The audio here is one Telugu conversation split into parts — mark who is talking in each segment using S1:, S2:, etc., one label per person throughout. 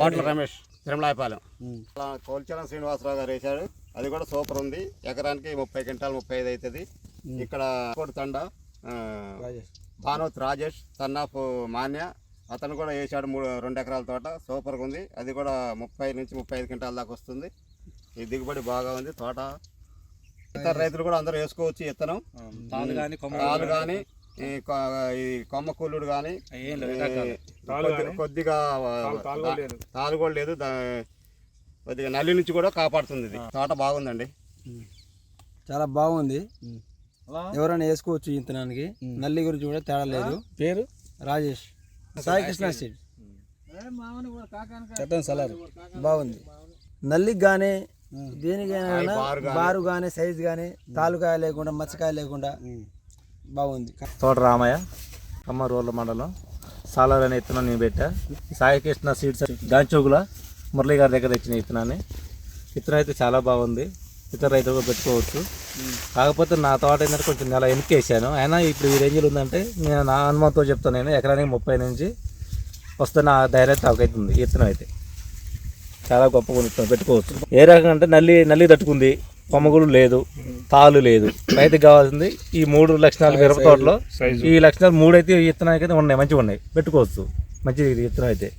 S1: కోట్ల రమేష్ తిరుమలాయపాలెం. కోల్చలం శ్రీనివాసరావు గారు వేశాడు. అది కూడా సూపర్ ఉంది. ఎకరానికి ముప్పై క్వింటాల్ ముప్పై ఐదు అవుతుంది ఇక్కడ కోటి తండ భానోత్ రాజేష్ సన్నాఫ్ మాన్య అతను కూడా వేశాడు మూడు రెండు ఎకరాల తోట. సూపర్గా ఉంది. అది కూడా ముప్పై నుంచి ముప్పై ఐదు క్వింటాల దాకా వస్తుంది. ఈ దిగుబడి బాగా ఉంది తోట. ఇతర రైతులు కూడా అందరూ వేసుకోవచ్చు ఇత్తనం
S2: తాలు కానీ
S1: ఈ కొ- ఈ కొమ్మ కూలుడు కానీ
S2: ఏం లేదు
S1: కొద్ది- కొద్దిగా తాలు కూడా లేదు. కొద్దిగా నల్లి నుంచి కూడా కాపాడుతుంది ఇది. తోట బాగుందండి.
S3: చాలా బాగుంది. ఎవరైనా వేసుకోవచ్చు ఈ విత్తనానికి. నల్లి గురించి కూడా తేడా లేదు.
S2: పేరు?
S3: రాజేష్. సాయి కృష్ణ సీడ్
S2: చెప్పండి సలారు.
S3: బాగుంది. నల్లికి కానీ దేనికైనా
S1: కాయ బారు గానీ.
S3: బారు కానీ సైజు కానీ తాలుకాయ లేకుండా మచ్చకాయ లేకుండా బాగుంది.
S4: తోట రామయ్య అమ్మ రోడ్ల మండలం. సాలార్ అనే ఇత్తనం నేను పెట్టా. సాయికృష్ణ సీడ్స్ గాంచోగుల మురళి గారి దగ్గర ఇచ్చిన ఇత్తనాన్ని. ఇత్తనం అయితే చాలా బాగుంది. ఇతర రైతులు కూడా పెట్టుకోవచ్చు. కాకపోతే నా తోట ఏంటంటే కొంచెం నెల వెనకేసాను అయినా ఇప్పుడు ఈ రేంజ్లో ఉందంటే నేను నా అనుభవంతో చెప్తాను నేను ఎకరానికి ముప్పై నుంచి వస్తే నా ధైర్యం తాకైతుంది ఈ ఇత్తనం అయితే. చాలా గొప్పగా ఉంది. పెట్టుకోవచ్చు. ఏ రకంగా అంటే నల్లి నల్లి తట్టుకుంది. కొమ్మగుడు లేదు తాలు లేదు. రైతుకి కావాల్సింది ఈ మూడు లక్షణాలు మిరప తోటలో ఈ లక్షణాలు మూడు అయితే విత్తనానికి అయితే ఉన్నాయి మంచిగా ఉన్నాయి. పెట్టుకోవచ్చు. మంచి విత్తనం అయితే.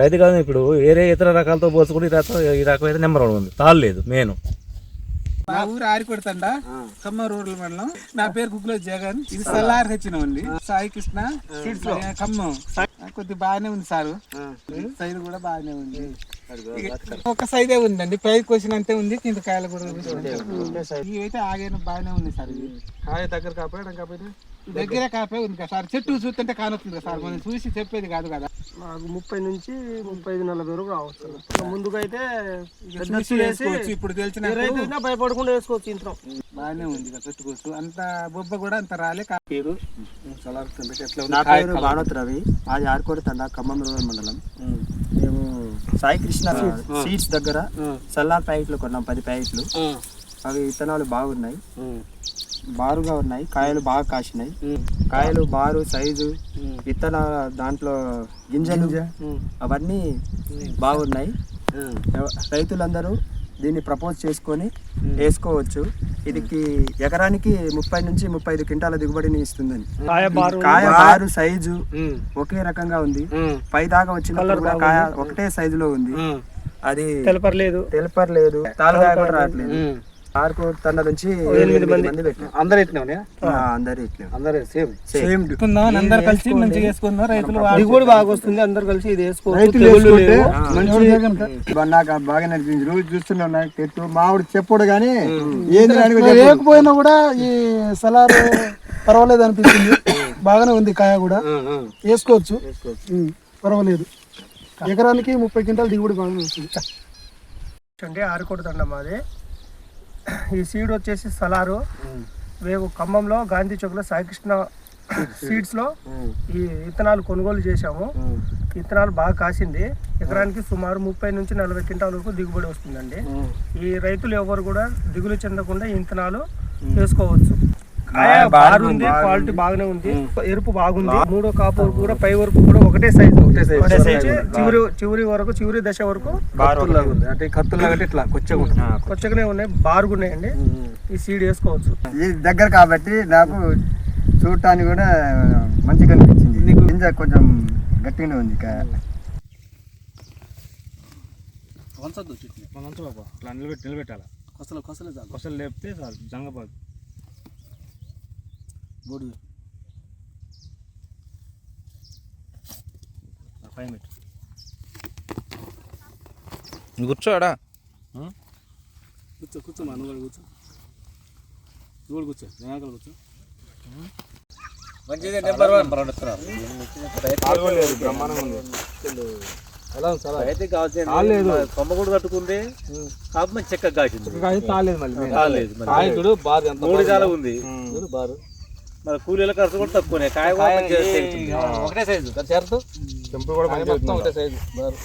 S4: రైతు కాదు ఇప్పుడు వేరే ఇతర రకాలతో పోల్చుకుంటే ఈ రకం ఈ రకం అయితే నెంబర్ వన్ ఉంది. తాలు లేదు మెయిన్.
S5: మా ఊరు ఆరికొడతండ ఖమ్మం రూరల్ మండలం. నా పేరు కుక్కులో జగన్. ఇది సల్లార్ తెచ్చినామండి సాయి కృష్ణ. ఖమ్మం. కొద్ది బాగానే ఉంది సారు. సైజు కూడా బాగానే ఉంది. ఒక సైజే ఉందండి. పైకి వచ్చిన అంతే ఉంది. కింద కాయలు కూడా ఇవి అయితే ఆగైన బాగానే ఉంది సార్. ఇది కాయ దగ్గర కాపాడడం కాకపోతే దగ్గరే కాపే ఉంది కదా సార్. చెట్టు చూస్తుంటే కానొస్తుంది కదా సార్. మనం చూసి చెప్పేది కాదు కదా.
S3: మాకు ముప్పై నుంచి ముప్పై ఐదు నలభై వరకు రావచ్చు ముందుగా అయితే
S5: ఇప్పుడు తెలిసిన
S3: భయపడకుండా వేసుకోవచ్చు ఇంట్లో
S5: బాగానే ఉంది కదా పెట్టుకోవచ్చు అంత బొబ్బ కూడా అంత రాలే పేరు?
S3: నా
S5: కాయ
S3: పేరు. భానోత్ రవి. మాది ఆర్కోడి తండ ఖమ్మం రూరల్ మండలం. మేము సాయి కృష్ణ సీడ్స్ దగ్గర సల్లార్ ప్యాకెట్లు కొన్నాం పది ప్యాకెట్లు. అవి విత్తనాలు బాగున్నాయి. బారుగా ఉన్నాయి. కాయలు బాగా కాసినాయి. కాయలు బారు సైజు విత్తన దాంట్లో గింజలు అవన్నీ బాగున్నాయి. రైతులందరూ దీన్ని ప్రపోజ్ చేసుకొని వేసుకోవచ్చు. ఇదికి ఎకరానికి ముప్పై నుంచి ముప్పై ఐదు క్వింటాల దిగుబడిని ఇస్తుందని. కాయ బారు సైజు ఒకే రకంగా ఉంది. పై దాకా కూడా కాయ ఒకటే సైజులో ఉంది. అది తెలపర్లేదు తెలపర్లేదు తాలుగా కూడా రావట్లేదు. ఆరుకు తన నుంచి ఎనిమిది మంది.
S5: అందరు
S3: ఆ, అందరు
S5: అందరు సేమ్.
S3: సేమ్.
S5: అందరు కలిసి మంచిగా చేసుకుందాం రైతులు
S3: దిగుబడి బాగా వస్తుంది అందరు కలిసి ఇది
S6: బా- నాకు బాగా నడిపింది రోజు చూస్తున్నా నాకు చెట్టు. మామిడి చెప్పుడు కానీ ఏంది కూడా.
S7: లేకపోయినా కూడా ఈ సలార్ పర్వాలేదు అనిపిస్తుంది బాగానే ఉంది కాయ కూడా. వేసుకోవచ్చు. పర్వాలేదు. ఎకరానికి ముప్పై క్వింటాల్ దిగుబడి బాగానే వస్తుంది.
S8: అంటే ఆరుకోట దండ మాది. ఈ సీడ్ వచ్చేసి సలారు. మేము ఖమ్మంలో గాంధీ చౌక్లో సాయికృష్ణ సీడ్స్లో ఈ విత్తనాలు కొనుగోలు చేశాము. విత్తనాలు బాగా కాసింది. ఎకరానికి సుమారు ముప్పై నుంచి నలభై క్వింటాల వరకు దిగుబడి వస్తుందండి. ఈ రైతులు ఎవరు కూడా దిగులు చెందకుండా విత్తనాలు వేసుకోవచ్చు. కాయ బాగా ఉంది క్వాలిటీ బాగానే ఉంది ఎరుపు బాగుంది మూడో కాపు కూడా పై వరకు కూడా ఒకటే సైజు ఒకటే సైజు చివరి చివరి వరకు చివరి దశ వరకు
S5: కత్తుల్లాగా ఉంది. అంటే కత్తుల్లాగా అంటే ఇట్లా కొచ్చగా
S8: కొచ్చగానే ఉన్నాయి బారుగా ఉన్నాయండి. ఈ సీడ్ వేసుకోవచ్చు.
S6: ఇది దగ్గర కాబట్టి నాకు చూడటానికి కూడా మంచిగా అనిపించింది. నీకు గింజ కొంచెం గట్టిగానే ఉంది
S2: వంచద్దు చెట్ని వంచ బాబా ఇట్లా నిలబెట్టి నిలబెట్టాలి?
S5: కొసలు కొసలు
S2: కొసలు లేపితే చాలు జంగపాదు పైన పెట్టు.
S4: కూర్చోడా
S5: కూర్చో కూర్చో మా నువ్వు కూర్చో. నువ్వు కూడా కూర్చో వెనకాల కూర్చో.
S2: మంచిది నెంబర్ వన్
S5: చాలా?
S4: కావాల్సింది కొమ్మ కూడా కట్టుకుంది. కాకపోతే చెక్క కాసింది.
S5: కాయ తాలేదు మళ్ళీ ఎంత
S4: మూడు జాల ఉంది?
S5: బారు.
S4: మరి కూలీల ఖర్చు కూడా తక్కువనే. కాయ కూడా.
S2: ఒకటే సైజు. చేరుతూ
S5: కాయ మొత్తం ఒకటే సైజు. బారు